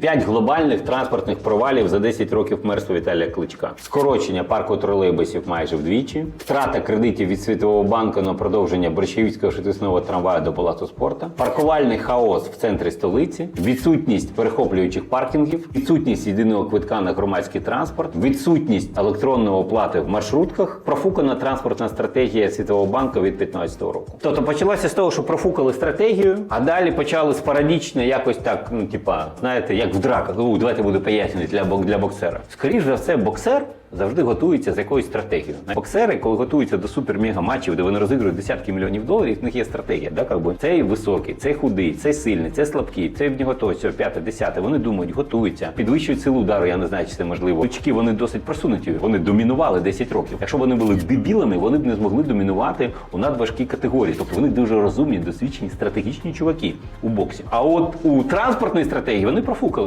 П'ять глобальних транспортних провалів за 10 років мерства Віталія Кличка. Скорочення парку тролейбусів майже вдвічі, втрата кредитів від Світового банку на продовження борщевського швидкісного трамваю до Палацу спорту, паркувальний хаос в центрі столиці, відсутність перехоплюючих паркінгів, відсутність єдиного квитка на громадський транспорт, відсутність електронної оплати в маршрутках, профукана транспортна стратегія Світового банку від 2015 року. Тобто почалося з того, що профукали стратегію, а далі почали спорадічно якось так, ну типа, знаєте, як в драках. Ну, давайте буду пояснювати для, бок- для боксера. Скоріше за все, боксер завжди готується з якоюсь стратегією. Боксери, коли готуються до супер-мега матчів, де вони розігрують десятки мільйонів доларів, в них є стратегія. Да, как би. Цей високий, цей худий, цей сильний, цей слабкий, цей в нього то, сьо, п'яте, десяте. Вони думають, готуються, підвищують силу удару. Я не знаю, чи це можливо. Лучки вони досить просунуті. Вони домінували 10 років. Якщо вони були дебілами, вони б не змогли домінувати у надважкій категорії. Тобто вони дуже розумні, досвідчені, стратегічні чуваки у боксі. А от у транспортній стратегії вони профукали.